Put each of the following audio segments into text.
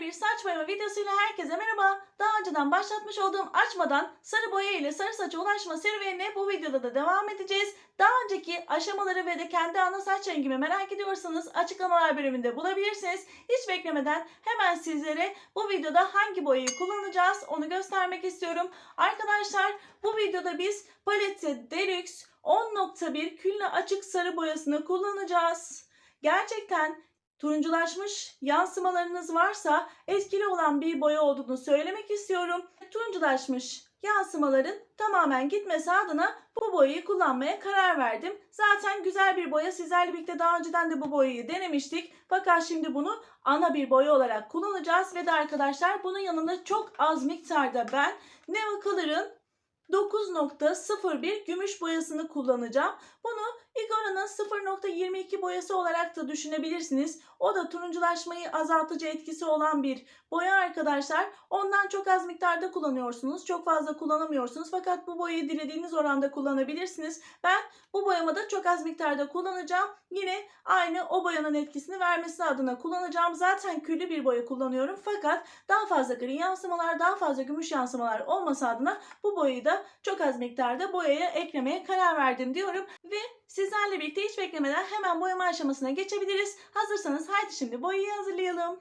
Bir saç boyama videosuyla herkese merhaba. Daha önceden başlatmış olduğum açmadan sarı boya ile sarı saça ulaşma serüvenine bu videoda da devam edeceğiz. Daha önceki aşamaları ve de kendi ana saç rengimi merak ediyorsanız açıklamalar bölümünde bulabilirsiniz. Hiç beklemeden hemen sizlere bu videoda hangi boyayı kullanacağız onu göstermek istiyorum. Arkadaşlar bu videoda biz Palette Deluxe 10.1 külle açık sarı boyasını kullanacağız. Gerçekten turunculaşmış yansımalarınız varsa etkili olan bir boya olduğunu söylemek istiyorum. Turunculaşmış yansımaların tamamen gitmesi adına bu boyayı kullanmaya karar verdim. Zaten güzel bir boya. Sizlerle birlikte daha önceden de bu boyayı denemiştik. Fakat şimdi bunu ana bir boya olarak kullanacağız. Ve de arkadaşlar bunun yanında çok az miktarda ben Neva Color'ın 9.01 gümüş boyasını kullanacağım. Bunu Igora'nın 0.22 boyası olarak da düşünebilirsiniz. O da turunculaşmayı azaltıcı etkisi olan bir boya arkadaşlar. Ondan çok az miktarda kullanıyorsunuz. Çok fazla kullanamıyorsunuz. Fakat bu boyayı dilediğiniz oranda kullanabilirsiniz. Ben bu boyamada çok az miktarda kullanacağım. Yine aynı o boyanın etkisini vermesi adına kullanacağım. Zaten küllü bir boya kullanıyorum. Fakat daha fazla gri yansımalar, daha fazla gümüş yansımalar olması adına bu boyayı da çok az miktarda boyaya eklemeye karar verdim diyorum. Ve sizlerle birlikte hiç beklemeden hemen boyama aşamasına geçebiliriz. Hazırsanız haydi şimdi boyayı hazırlayalım.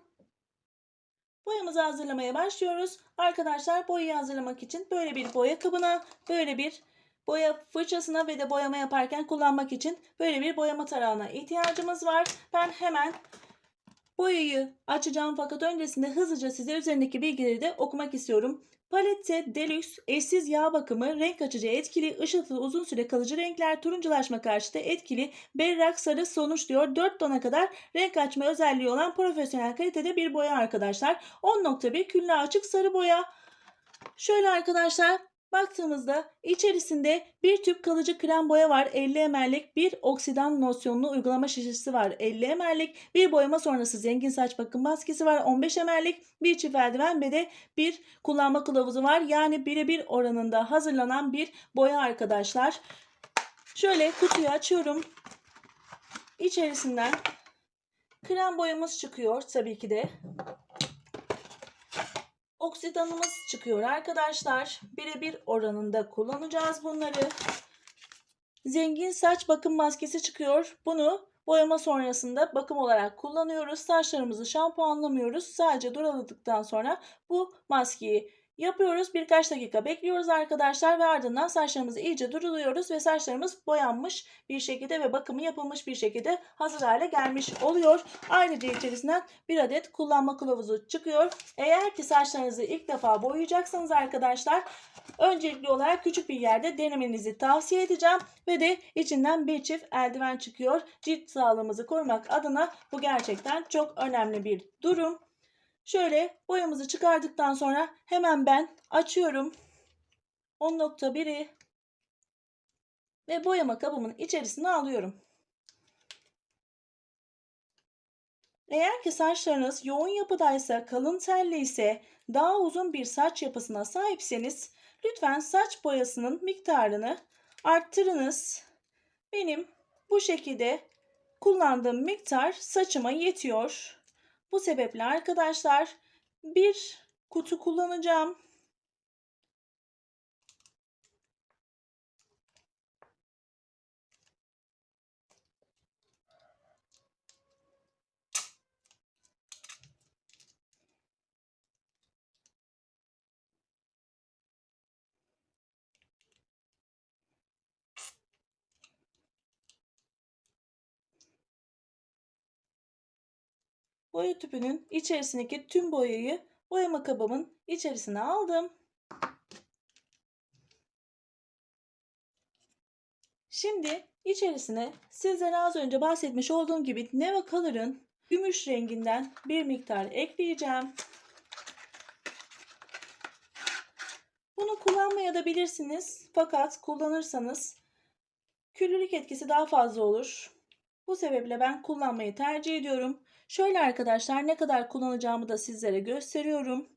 Boyamızı hazırlamaya başlıyoruz. Arkadaşlar boyayı hazırlamak için böyle bir boya kabına, böyle bir boya fırçasına ve de boyama yaparken kullanmak için böyle bir boyama tarağına ihtiyacımız var. Ben hemen boyayı açacağım fakat öncesinde hızlıca size üzerindeki bilgileri de okumak istiyorum. Palette Deluxe eşsiz yağ bakımı, renk açıcı etkili, ışıltılı uzun süre kalıcı renkler, turunculaşma karşıtı etkili, berrak sarı sonuç diyor. 4 tona kadar renk açma özelliği olan profesyonel kalitede bir boya arkadaşlar. 10.1 külle açık sarı boya. Şöyle arkadaşlar baktığımızda içerisinde bir tüp kalıcı krem boya var. 50 ml'lik bir oksidan losyonlu uygulama şişesi var. 50 ml'lik bir boyama sonrası zengin saç bakım maskesi var. 15 ml'lik bir çift eldiven ve de bir kullanma kılavuzu var. Yani birebir oranında hazırlanan bir boya arkadaşlar. Şöyle kutuyu açıyorum. İçerisinden krem boyamız çıkıyor tabii ki de oksidanımız çıkıyor arkadaşlar. Birebir oranında kullanacağız bunları. Zengin saç bakım maskesi çıkıyor. Bunu boyama sonrasında bakım olarak kullanıyoruz. Saçlarımızı şampuanlamıyoruz. Sadece duraladıktan sonra bu maskeyi yapıyoruz. Birkaç dakika bekliyoruz arkadaşlar ve ardından saçlarımızı iyice duruluyoruz ve saçlarımız boyanmış bir şekilde ve bakımı yapılmış bir şekilde hazır hale gelmiş oluyor. Ayrıca içerisinden bir adet kullanma kılavuzu çıkıyor. Eğer ki saçlarınızı ilk defa boyayacaksanız arkadaşlar öncelikli olarak küçük bir yerde denemenizi tavsiye edeceğim ve de içinden bir çift eldiven çıkıyor. Cilt sağlığımızı korumak adına bu gerçekten çok önemli bir durum. Şöyle boyamızı çıkardıktan sonra hemen ben açıyorum. 10.1'i ve boyama kabımın içerisine alıyorum. Eğer ki saçlarınız yoğun yapıdaysa, kalın telli ise, daha uzun bir saç yapısına sahipseniz lütfen saç boyasının miktarını arttırınız. Benim bu şekilde kullandığım miktar saçıma yetiyor. Bu sebeple arkadaşlar bir kutu kullanacağım. Boya tüpünün içerisindeki tüm boyayı boyama kabımın içerisine aldım. Şimdi içerisine sizlere az önce bahsetmiş olduğum gibi Neva Color'ın gümüş renginden bir miktar ekleyeceğim. Bunu kullanmaya bilirsiniz. Fakat kullanırsanız küllülük etkisi daha fazla olur. Bu sebeple ben kullanmayı tercih ediyorum. Şöyle arkadaşlar ne kadar kullanacağımı da sizlere gösteriyorum.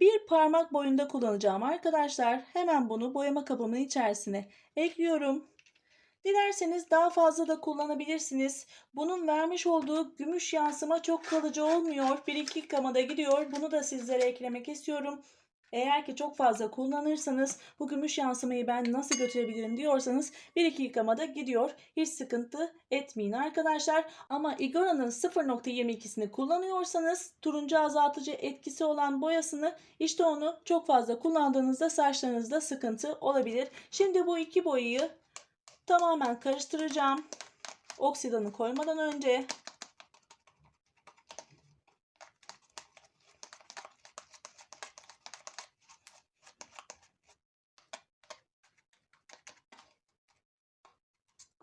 Bir parmak boyunda kullanacağım arkadaşlar. Hemen bunu boyama kabımın içerisine ekliyorum. Dilerseniz daha fazla da kullanabilirsiniz. Bunun vermiş olduğu gümüş yansıma çok kalıcı olmuyor. 1-2 yıkamada gidiyor. Bunu da sizlere eklemek istiyorum. Eğer ki çok fazla kullanırsanız bu gümüş yansımayı ben nasıl götürebilirim diyorsanız 1-2 yıkamada gidiyor. Hiç sıkıntı etmeyin arkadaşlar. Ama Igora'nın 0.22'sini kullanıyorsanız turuncu azaltıcı etkisi olan boyasını işte onu çok fazla kullandığınızda saçlarınızda sıkıntı olabilir. Şimdi bu iki boyayı tamamen karıştıracağım. Oksidanı koymadan önce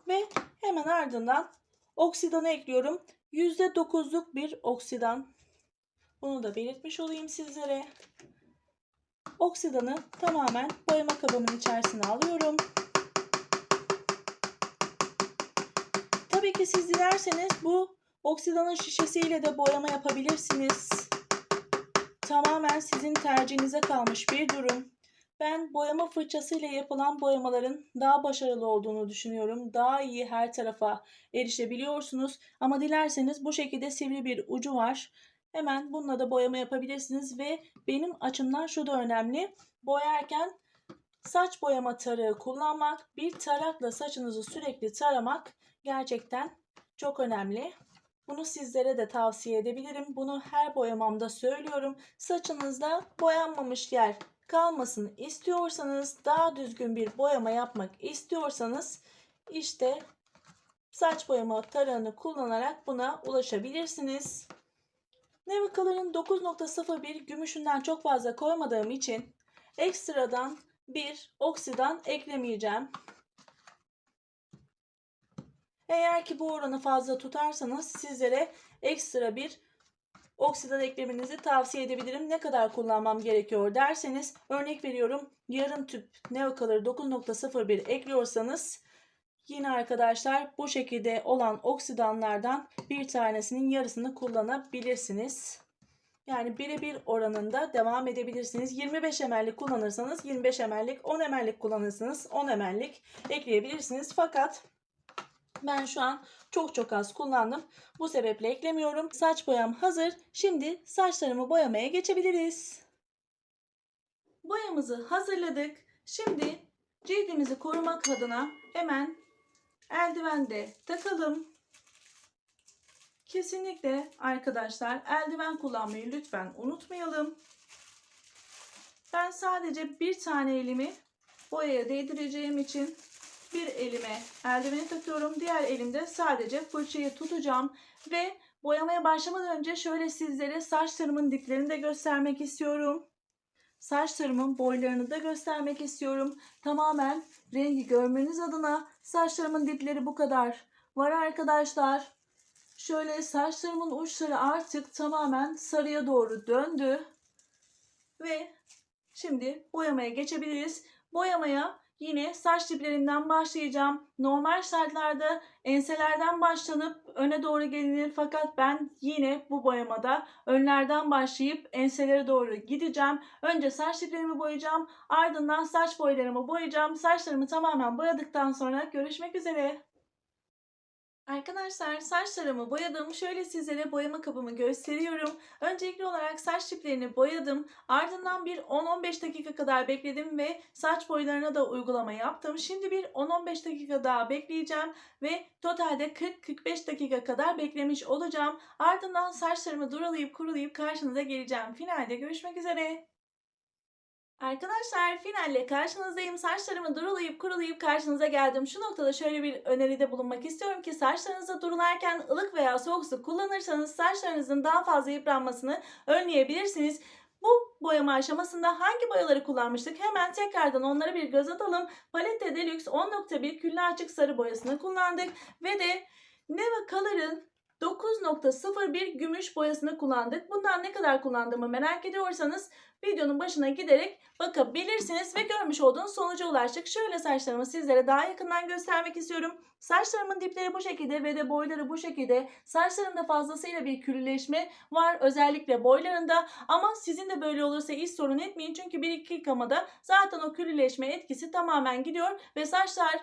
ve hemen ardından oksidanı ekliyorum. %9'luk bir oksidan. Bunu da belirtmiş olayım sizlere. Oksidanı tamamen boyama kabımın içerisine alıyorum. Tabii ki siz dilerseniz bu oksidanın şişesiyle de boyama yapabilirsiniz. Tamamen sizin tercihinize kalmış bir durum. Ben boyama fırçasıyla yapılan boyamaların daha başarılı olduğunu düşünüyorum. Daha iyi her tarafa erişebiliyorsunuz. Ama dilerseniz bu şekilde sivri bir ucu var. Hemen bununla da boyama yapabilirsiniz ve benim açımdan şu da önemli. Boyarken saç boyama tarağı kullanmak, bir tarakla saçınızı sürekli taramak gerçekten çok önemli. Bunu sizlere de tavsiye edebilirim. Bunu her boyamamda söylüyorum. Saçınızda boyanmamış yer kalmasını istiyorsanız, daha düzgün bir boyama yapmak istiyorsanız işte saç boyama tarağını kullanarak buna ulaşabilirsiniz. Nevacolor'ın 9.01 gümüşünden çok fazla koymadığım için ekstradan bir oksidan eklemeyeceğim. Eğer ki bu oranı fazla tutarsanız sizlere ekstra bir oksidan eklemenizi tavsiye edebilirim. Ne kadar kullanmam gerekiyor derseniz örnek veriyorum yarım tüp Neocolor 9.01 ekliyorsanız yine arkadaşlar bu şekilde olan oksidanlardan bir tanesinin yarısını kullanabilirsiniz. Yani birebir oranında devam edebilirsiniz. 25 ml'lik kullanırsanız 25 ml'lik, 10 ml'lik kullanırsanız 10 ml'lik ekleyebilirsiniz. Fakat ben şu an çok çok az kullandım. Bu sebeple eklemiyorum. Saç boyam hazır. Şimdi saçlarımı boyamaya geçebiliriz. Boyamızı hazırladık. Şimdi cildimizi korumak adına hemen eldiven de takalım. Kesinlikle arkadaşlar eldiven kullanmayı lütfen unutmayalım. Ben sadece bir tane elimi boyaya değdireceğim için bir elime eldiveni takıyorum. Diğer elimde sadece fırçayı tutacağım ve boyamaya başlamadan önce şöyle sizlere saçlarımın diplerini de göstermek istiyorum. Saçlarımın boylarını da göstermek istiyorum. Tamamen rengi görmeniz adına saçlarımın dipleri bu kadar var arkadaşlar. Şöyle saçlarımın uçları artık tamamen sarıya doğru döndü. Ve şimdi boyamaya geçebiliriz. Boyamaya Yine saç diplerinden başlayacağım. Normal şartlarda enselerden başlanıp öne doğru gelinir fakat ben yine bu boyamada önlerden başlayıp enselere doğru gideceğim. Önce saç diplerimi boyayacağım. Ardından saç boylarımı boyayacağım. Saçlarımı tamamen boyadıktan sonra görüşmek üzere. Arkadaşlar saçlarımı boyadım. Şöyle sizlere boyama kabımı gösteriyorum. Öncelikli olarak saç diplerini boyadım. Ardından bir 10-15 dakika kadar bekledim ve saç boylarına da uygulama yaptım. Şimdi bir 10-15 dakika daha bekleyeceğim ve totalde 40-45 dakika kadar beklemiş olacağım. Ardından saçlarımı duralayıp kurulayıp karşınıza geleceğim. Finalde görüşmek üzere. Arkadaşlar finalle karşınızdayım. Saçlarımı durulayıp kurulayıp karşınıza geldim. Şu noktada şöyle bir öneride bulunmak istiyorum ki saçlarınızı durularken ılık veya soğuk su kullanırsanız saçlarınızın daha fazla yıpranmasını önleyebilirsiniz. Bu boyama aşamasında hangi boyaları kullanmıştık? Hemen tekrardan onlara bir göz atalım. Palette Deluxe 10.1 küllü açık sarı boyasını kullandık ve de Neva Color'ın 9.01 gümüş boyasını kullandık. Bundan ne kadar kullandığımı merak ediyorsanız videonun başına giderek bakabilirsiniz ve görmüş olduğunuz sonuca ulaştık. Şöyle saçlarımı sizlere daha yakından göstermek istiyorum. Saçlarımın dipleri bu şekilde ve de boyları bu şekilde. Saçlarımda fazlasıyla bir kürüleşme var özellikle boylarında ama sizin de böyle olursa hiç sorun etmeyin. Çünkü bir iki yıkamada zaten o kürüleşme etkisi tamamen gidiyor ve saçlar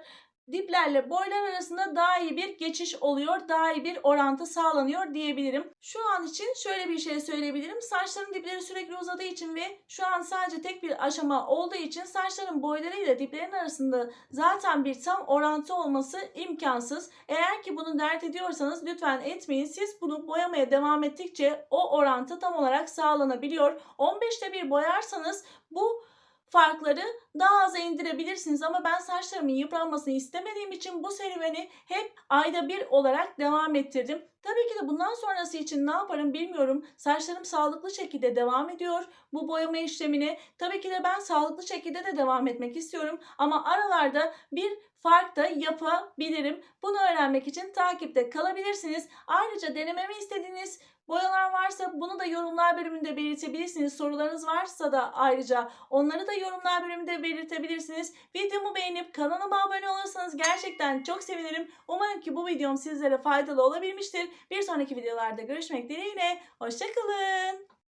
diplerle boylar arasında daha iyi bir geçiş oluyor, daha iyi bir orantı sağlanıyor diyebilirim. Şu an için şöyle bir şey söyleyebilirim. Saçların dipleri sürekli uzadığı için ve şu an sadece tek bir aşama olduğu için saçların boyları ile diplerin arasında zaten bir tam orantı olması imkansız. Eğer ki bunu dert ediyorsanız lütfen etmeyin. Siz bunu boyamaya devam ettikçe o orantı tam olarak sağlanabiliyor. 15'te bir boyarsanız bu farkları daha aza indirebilirsiniz ama ben saçlarımın yıpranmasını istemediğim için bu serüveni hep ayda bir olarak devam ettirdim. Tabii ki de bundan sonrası için ne yaparım bilmiyorum. Saçlarım sağlıklı şekilde devam ediyor bu boyama işlemini. Tabii ki de ben sağlıklı şekilde de devam etmek istiyorum ama aralarda bir fark da yapabilirim. Bunu öğrenmek için takipte kalabilirsiniz. Ayrıca denememi istediğiniz boyalar varsa bunu da yorumlar bölümünde belirtebilirsiniz. Sorularınız varsa da ayrıca onları da yorumlar bölümünde belirtebilirsiniz. Videomu beğenip kanalıma abone olursanız gerçekten çok sevinirim. Umarım ki bu videom sizlere faydalı olabilmiştir. Bir sonraki videolarda görüşmek dileğiyle. Hoşçakalın.